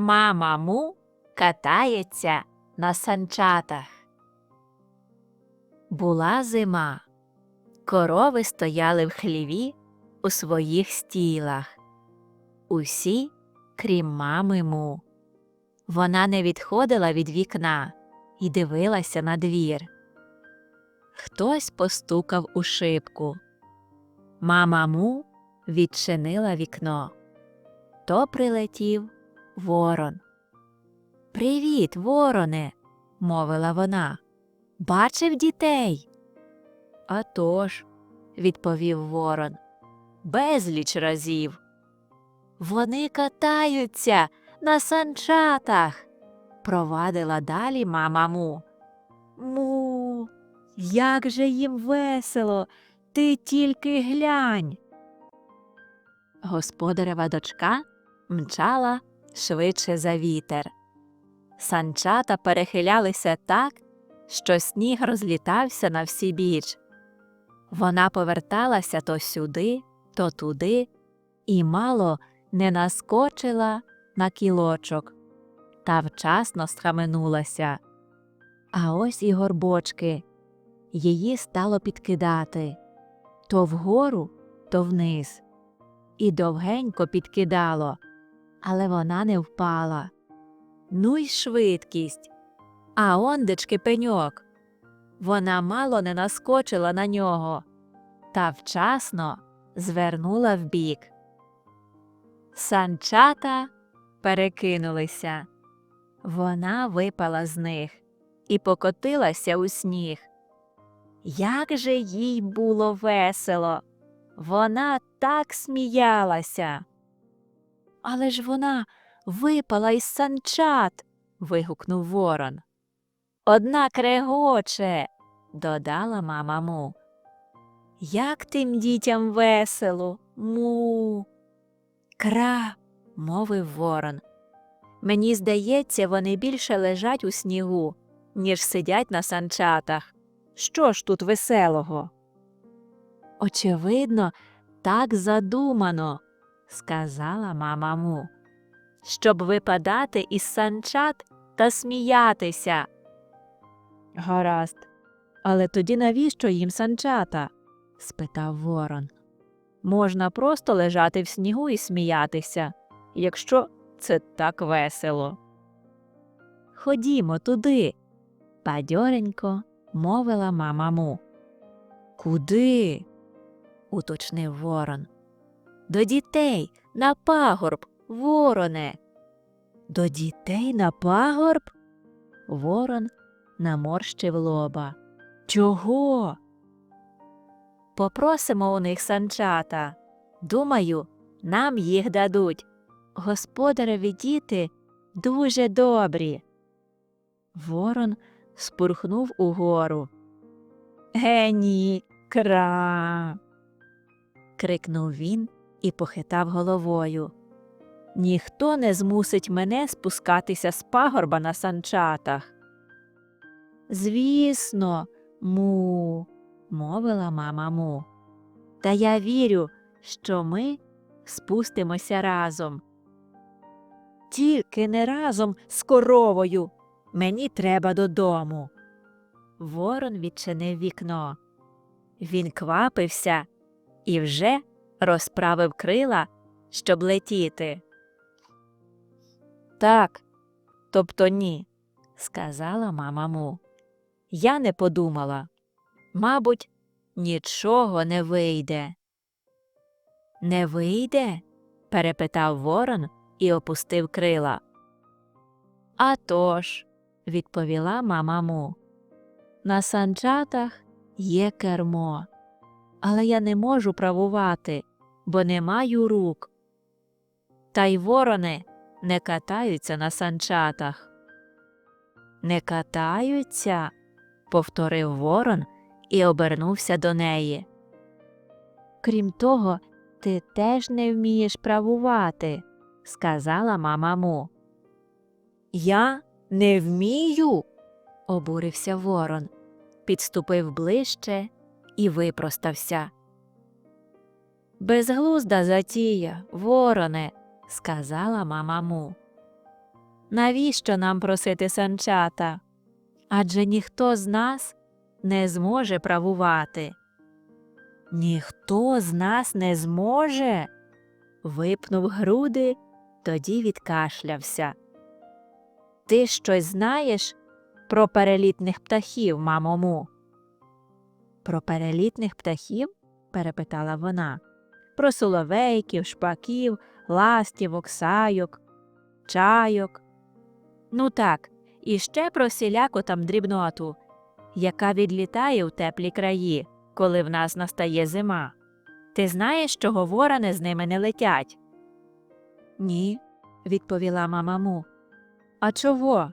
Мама му катається на санчатах. Була зима. Корови стояли в хліві у своїх стілах. Усі, крім мами му. Вона не відходила від вікна і дивилася на двір. Хтось постукав у шибку. Мама му відчинила вікно. То прилетів ворон. Привіт, вороне, мовила вона. Бачив дітей? «А тож», – відповів ворон. Безліч разів. Вони катаються на санчатах, провадила далі мама му. Му, як же їм весело, ти тільки глянь. Господарева дочка мчала швидше за вітер. Санчата перехилялися так, що сніг розлітався на всі біч. Вона поверталася то сюди, то туди і мало не наскочила на кілочок та вчасно схаменулася. А ось і горбочки. Її стало підкидати то вгору, то вниз. І довгенько підкидало, але вона не впала. Ну й швидкість. А ондечки пеньок. Вона мало не наскочила на нього та вчасно звернула вбік. Санчата перекинулися. Вона випала з них і покотилася у сніг. Як же їй було весело! Вона так сміялася. Але ж вона випала із санчат. вигукнув ворон. Одна крегоче, додала мама му. Як тим дітям весело, му. Кра, мовив ворон. Мені здається, вони більше лежать у снігу, ніж сидять на санчатах. Що ж тут веселого? Очевидно, так задумано, сказала мама щоб випадати із санчат та сміятися. Гаразд, але тоді навіщо їм санчата? спитав ворон. Можна просто лежати в снігу і сміятися, якщо це так весело. Ходімо туди, бадьоренько мовила мама. Куди? уточнив ворон. До дітей на пагорб, вороне. До дітей на пагорб? Ворон наморщив лоба. Чого? Попросимо у них санчата. Думаю, нам їх дадуть. Господареві діти дуже добрі. Ворон спурхнув угору. Гені, кра. крикнув він і похитав головою. Ніхто не змусить мене спускатися з пагорба на санчатах. Звісно, му, мовила мама му. Та я вірю, що ми спустимося разом. Тільки не разом з коровою. Мені треба додому. Ворон відчинив вікно. Він квапився і вже розправив крила, щоб летіти. Так, тобто ні, сказала мама му. Я не подумала. Мабуть, нічого не вийде. Не вийде? перепитав ворон і опустив крила. «А тож», – відповіла мама му. На санчатах є кермо, але я не можу правувати, бо не маю рук. Та й ворони не катаються на санчатах. Не катаються, повторив ворон і обернувся до неї. Крім того, ти теж не вмієш правувати, сказала мама му. Я не вмію, обурився ворон, підступив ближче і випростався. Безглузда затія, вороне, сказала мама му. Навіщо нам просити санчата? Адже ніхто з нас не зможе правувати. Ніхто з нас не зможе. випнув груди, тоді відкашлявся. Ти щось знаєш про перелітних птахів, мамому? Про перелітних птахів? перепитала вона. Про соловейків, шпаків, ластівок, сайок, чайок. Ну так, і ще про всіляку там дрібноту, яка відлітає у теплі краї, коли в нас настає зима. Ти знаєш, чого ворони з ними не летять? Ні, відповіла мама Му. А чого?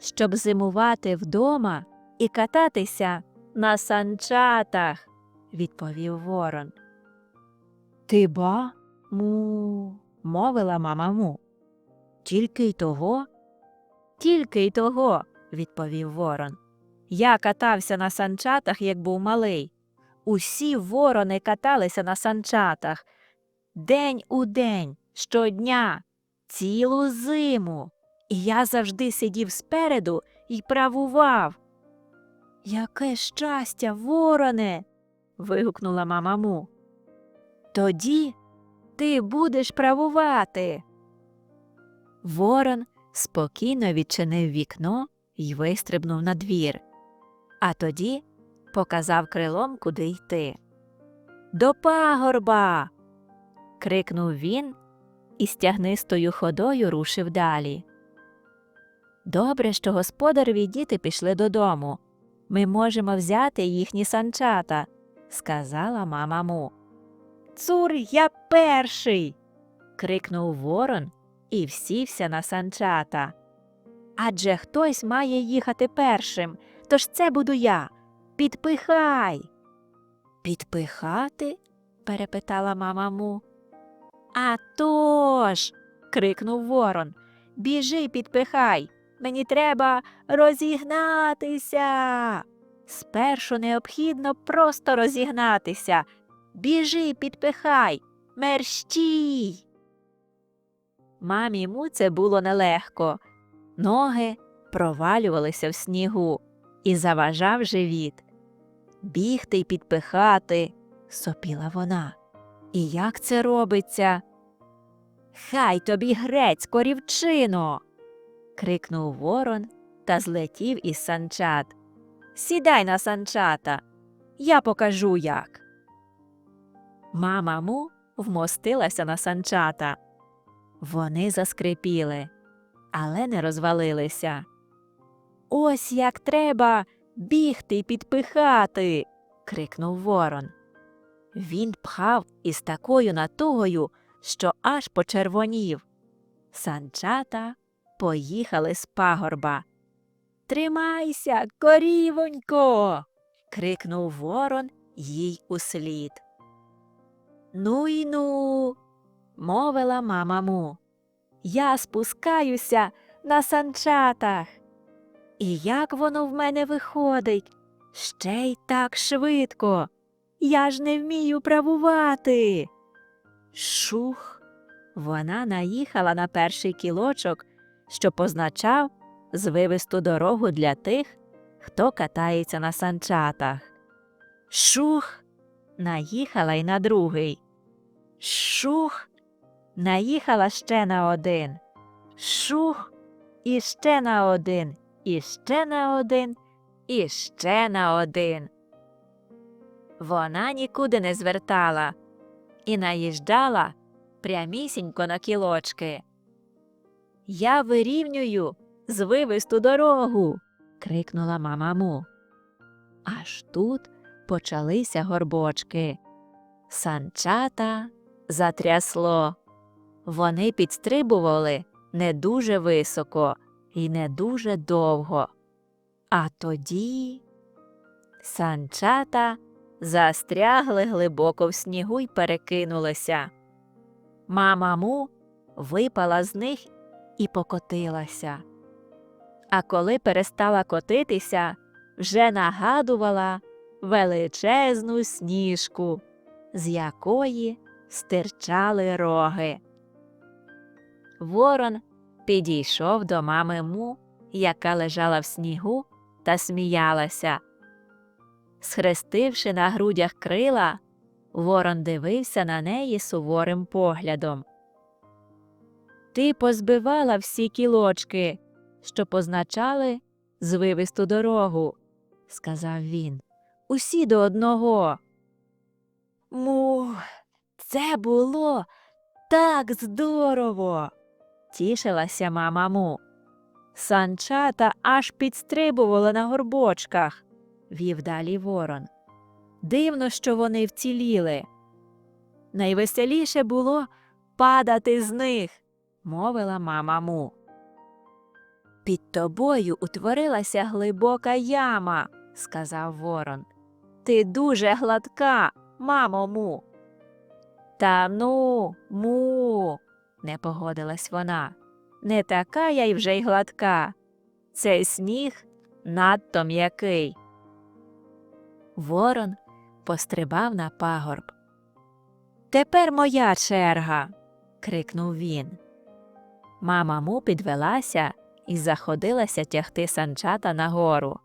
Щоб зимувати вдома і кататися на санчатах, відповів ворон. Ти ба? Му, мовила мама Му. Тільки й того? Тільки й того, відповів ворон. Я катався на санчатах, як був малий. Усі ворони каталися на санчатах. День у день, щодня, цілу зиму. І я завжди сидів спереду і правував. Яке щастя, вороне. вигукнула мама Му. Тоді ти будеш правувати. Ворон спокійно відчинив вікно і вистрибнув на двір, а тоді показав крилом, куди йти. До пагорба. крикнув він і стягнистою ходою рушив далі. Добре, що господареві діти пішли додому. Ми можемо взяти їхні санчата, сказала мама Му. Цур, я перший. крикнув ворон і всівся на санчата. Адже хтось має їхати першим, тож це буду я. Підпихай. Підпихати? перепитала мама Му. «А тож!» – крикнув ворон. Біжи, підпихай. Мені треба розігнатися. Спершу необхідно просто розігнатися. Біжи, підпихай, мерщій. Мамі му це було нелегко. Ноги провалювалися в снігу і заважав живіт. Бігти й підпихати, сопіла вона. І як це робиться? Хай тобі грець, корівчино. крикнув ворон та злетів із санчат. Сідай на санчата, я покажу як. Мама му вмостилася на санчата. Вони заскрипіли, але не розвалилися. Ось як треба бігти й підпихати. крикнув ворон. Він пхав із такою натугою, що аж почервонів. Санчата поїхали з пагорба. Тримайся, корівонько. крикнув ворон їй услід. Ну й ну, мовила мама му. Я спускаюся на санчатах. І як воно в мене виходить? Ще й так швидко. Я ж не вмію правувати. Шух. Вона наїхала на перший кілочок, що позначав звивисту дорогу для тих, хто катається на санчатах. Шух. Наїхала й на другий. Шух. Наїхала ще на один. Шух. І ще на один, і ще на один, і ще на один. Вона нікуди не звертала і наїжджала прямісінько на кілочки. Я вирівнюю звивисту дорогу. крикнула мама му. Аж тут почалися горбочки. Санчата затрясло. Вони підстрибували не дуже високо і не дуже довго. А тоді санчата застрягли глибоко в снігу й перекинулися. Мама му випала з них і покотилася. А коли перестала котитися, вже нагадувала величезну сніжку, з якої стирчали роги. Ворон Підійшов до мами му, яка лежала в снігу та сміялася. Схрестивши на грудях крила, ворон дивився на неї суворим поглядом. Ти позбивала всі кілочки, що позначали звивисту дорогу, сказав він. Усі до одного. Му, це було так здорово. Тішилася мама му. Санчата аж підстрибували на горбочках, вів далі ворон. Дивно, що вони вціліли. Найвеселіше було падати з них, мовила мама му. Під тобою утворилася глибока яма, сказав ворон. Ти дуже гладка, мамо му. Та ну, му, не погодилась вона. Не така я й вже й гладка. Цей сніг надто м'який. Ворон пострибав на пагорб. Тепер моя черга. крикнув він. Мама му підвелася і заходилася тягти санчата нагору.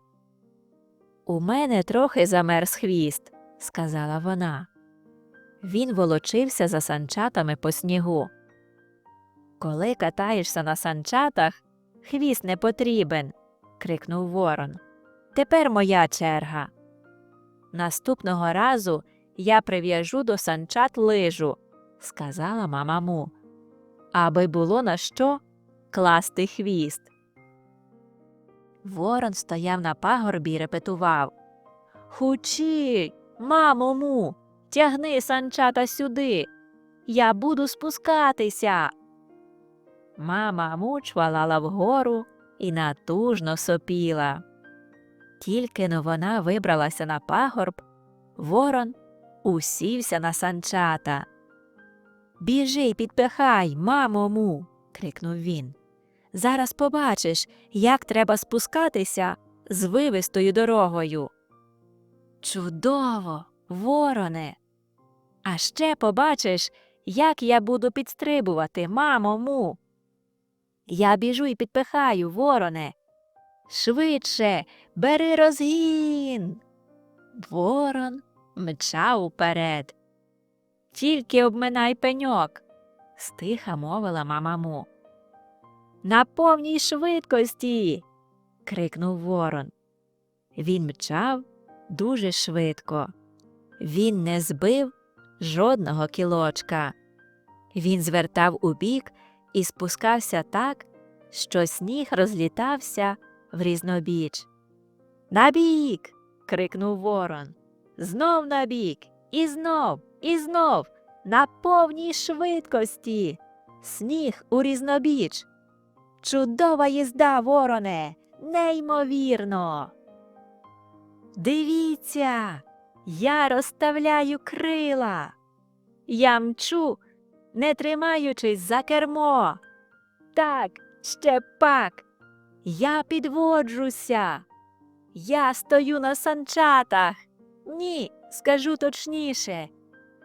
У мене трохи замерз хвіст, сказала вона. Він волочився за санчатами по снігу. Коли катаєшся на санчатах, хвіст не потрібен, крикнув ворон. Тепер моя черга. Наступного разу я прив'яжу до санчат лижу, сказала мама му, аби було на що класти хвіст. Ворон стояв на пагорбі й репетував. Хучі, мамо му, тягни санчата сюди. Я буду спускатися. Мама муч валала вгору і натужно сопіла. Тільки но вона вибралася на пагорб, ворон усівся на санчата. Біжи підпихай, мамо му. крикнув він. Зараз побачиш, як треба спускатися звивистою дорогою. Чудово, вороне. А ще побачиш, як я буду підстрибувати, мамо му. Я біжу і підпихаю, вороне. Швидше, бери розгін. Ворон мчав уперед. Тільки обминай пеньок, стиха мовила мама му. На повній швидкості. крикнув ворон. Він мчав дуже швидко. Він не збив жодного кілочка. Він звертав убік і спускався так, що сніг розлітався в різнобіч. Набік. крикнув ворон. Знов набік, і знов, і знов, на повній швидкості. Сніг у різнобіч. Чудова їзда, вороне, неймовірно. Дивіться, я розставляю крила. Я мчу, не тримаючись за кермо. Так, ще пак. Я підводжуся. Я стою на санчатах. Ні, скажу точніше.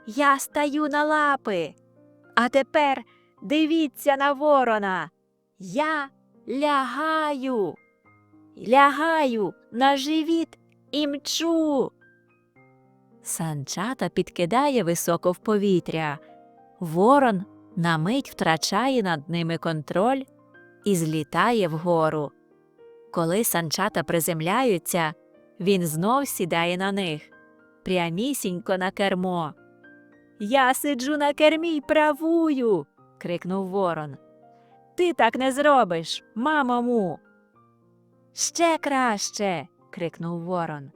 Я стаю на лапи. А тепер дивіться на ворона. Я лягаю. Лягаю на живіт і мчу. Санчата підкидає високо в повітря. Ворон на мить втрачає над ними контроль і злітає вгору. Коли санчата приземляються, він знов сідає на них прямісінько на кермо. Я сиджу на кермі й правую. крикнув ворон. Ти так не зробиш, мамо му. Ще краще. крикнув ворон.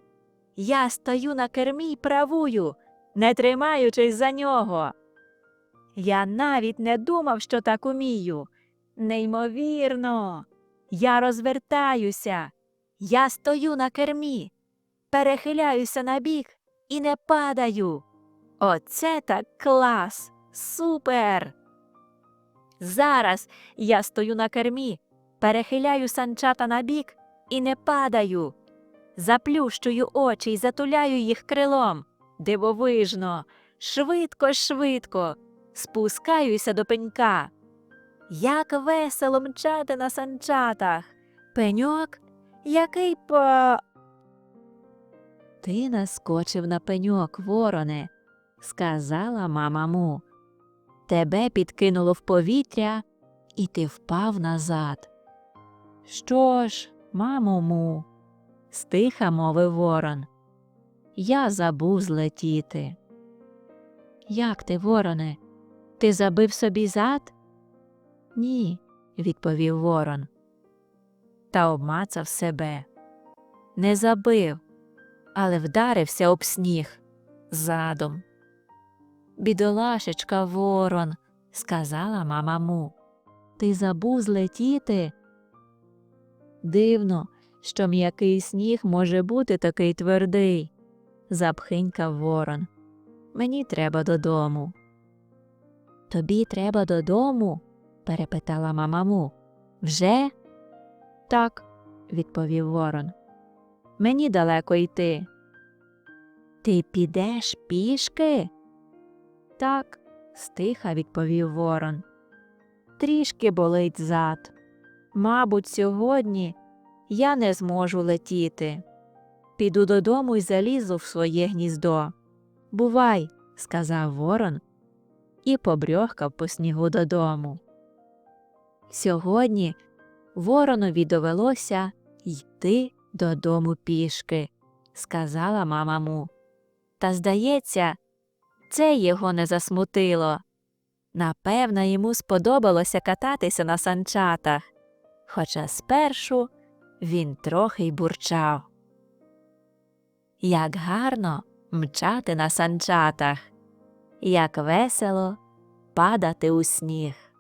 Я стою на кермі й правую, не тримаючись за нього. Я навіть не думав, що так умію. Неймовірно. Я розвертаюся. Я стою на кермі, перехиляюся на бік і не падаю. Оце так клас! Супер! Зараз я стою на кермі, перехиляю санчата на бік і не падаю. Заплющую очі й затуляю їх крилом. Дивовижно, швидко, швидко, спускаюся до пенька. Як весело мчати на санчатах. Пеньок, який по. Ти наскочив на пеньок, вороне, сказала мама му. Тебе підкинуло в повітря, і ти впав назад. Що ж, мамо му, стиха мовив ворон. Я забув злетіти. Як ти, вороне? Ти забив собі зад? Ні, відповів ворон. Та обмацав себе. Не забив, але вдарився об сніг задом. Бідолашечка, ворон, сказала мама му. Ти забув злетіти? Дивно, що м'який сніг може бути такий твердий, запхинькав ворон. Мені треба додому. Тобі треба додому? перепитала мамаму. Вже? Так, відповів ворон. Мені далеко йти. Ти підеш пішки? Так, стиха відповів ворон. Трішки болить зад. Мабуть, сьогодні я не зможу летіти. Піду додому і залізу в своє гніздо. Бувай, сказав ворон і побрьохкав по снігу додому. Сьогодні воронові довелося йти додому пішки, сказала мама му. Та, здається, це його не засмутило. Напевно, йому сподобалося кататися на санчатах, хоча спершу він трохи й бурчав. Як гарно мчати на санчатах, як весело падати у сніг.